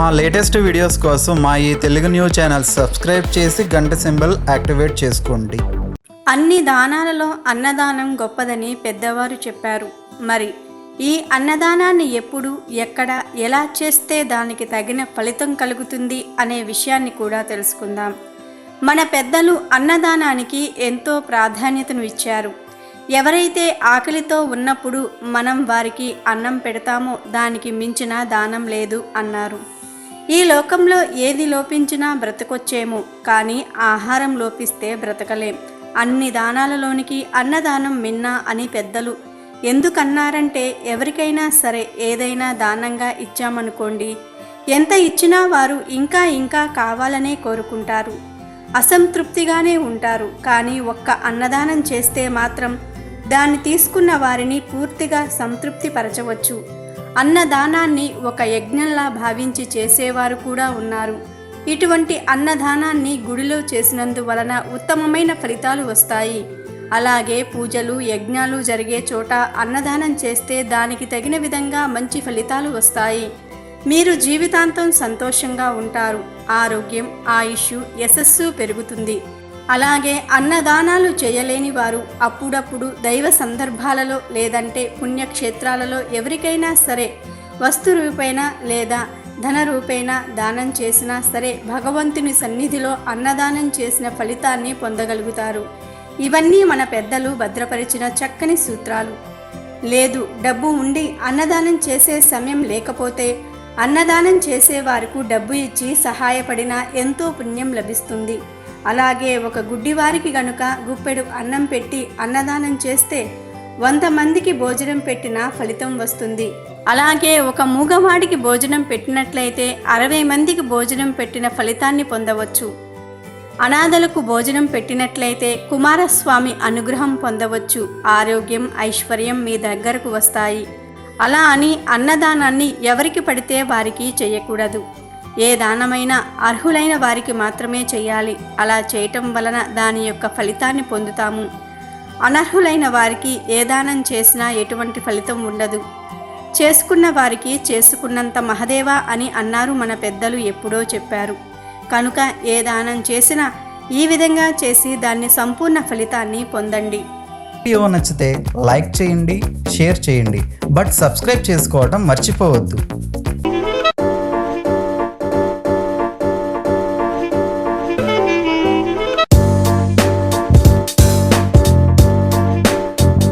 మా latest videos కోసం మా ఈ తెలుగు న్యూస్ ఛానల్ సబ్స్క్రైబ్ చేసి గంట సింబల్ యాక్టివేట్ చేసుకోండి. అన్ని దానాలలో అన్నదానం గొప్పదని పెద్దవారు చెప్పారు. మరి ఈ అన్నదానాన్ని ఎప్పుడు ఎక్కడ ఎలా చేస్తే దానికి తగిన ఫలితం కలుగుతుంది అనే విషయాన్ని కూడా తెలుసుకుందాం. మన పెద్దలు అన్నదానానికి ఎంతో ప్రాధాన్యతను ఇచ్చారు. ఎవరైతే ఆకలితో ఉన్నప్పుడు మనం వారికి అన్నం పెడతామో దానికి మించిన దానం లేదు అన్నారు. ఈ లోకంలో ఏది లోపించినా బ్రతకొచ్చేమో కానీ ఆహారం లోపిస్తే బ్రతకలేం. అన్ని దానాలలోనికి అన్నదానం మిన్నా అని పెద్దలు. ఎందుకన్నారంటే ఎవరికైనా సరే ఏదైనా దానంగా ఇచ్చామనుకోండి ఎంత ఇచ్చినా వారు ఇంకా ఇంకా కావాలనే కోరుకుంటారు. అసంతృప్తిగానే ఉంటారు కానీ ఒక్క అన్నదానం చేస్తే మాత్రం దాన్ని తీసుకున్న వారిని పూర్తిగా సంతృప్తి పరచవచ్చు అన్నదానాన్ని ఒక యజ్ఞంలా భావించి చేసేవారు కూడా ఉన్నారు. ఇటువంటి అన్నదానాన్ని గుడిలో చేసినందువలన ఉత్తమమైన ఫలితాలు వస్తాయి. అలాగే పూజలు యజ్ఞాలు జరిగే చోట అన్నదానం చేస్తే దానికి తగిన విధంగా మంచి ఫలితాలు వస్తాయి. మీరు జీవితాంతం సంతోషంగా ఉంటారు. ఆరోగ్యం ఆయుష్ యశస్సు పెరుగుతుంది. అలాగే అన్నదానాలు చేయలేని వారు అప్పుడప్పుడు దైవ సందర్భాలలో లేదంటే పుణ్యక్షేత్రాలలో ఎవరికైనా సరే వస్తు రూపేణ లేదా ధన రూపేణ దానం చేసినా సరే భగవంతుని సన్నిధిలో అన్నదానం చేసిన ఫలితాన్ని పొందగలుగుతారు. ఇవన్నీ మన పెద్దలు భద్రపరిచిన చక్కని సూత్రాలు. లేదు డబ్బు ఉండి అన్నదానం చేసే సమయం లేకపోతే అన్నదానం చేసే వారికి డబ్బు ఇచ్చి సహాయపడినా ఎంతో పుణ్యం లభిస్తుంది. అలాగే ఒక గుడ్డివారికి గనుక గుప్పెడు అన్నం పెట్టి అన్నదానం చేస్తే వంద మందికి భోజనం పెట్టిన ఫలితం వస్తుంది. అలాగే ఒక మూగవాడికి భోజనం పెట్టినట్లయితే అరవై మందికి భోజనం పెట్టిన ఫలితాన్ని పొందవచ్చు. అనాథలకు భోజనం పెట్టినట్లయితే కుమారస్వామి అనుగ్రహం పొందవచ్చు. ఆరోగ్యం ఐశ్వర్యం మీ దగ్గరకు వస్తాయి. అలా అని అన్నదానాన్ని ఎవరికి పడితే వారికి చేయకూడదు. ఏ దానమైనా అర్హులైన వారికి మాత్రమే చేయాలి. అలా చేయటం వలన దాని యొక్క ఫలితాన్ని పొందుతాము. అనర్హులైన వారికి ఏ దానం చేసినా ఎటువంటి ఫలితం ఉండదు. చేసుకున్న వారికి చేసుకున్నంత మహదేవా అని అన్నారు మన పెద్దలు ఎప్పుడో చెప్పారు. కనుక ఏ దానం చేసినా ఈ విధంగా చేసి దాన్ని సంపూర్ణ ఫలితాన్ని పొందండి. వీడియో నచ్చితే లైక్ చేయండి షేర్ చేయండి. బట్ సబ్స్క్రైబ్ చేసుకోవడం మర్చిపోవద్దు.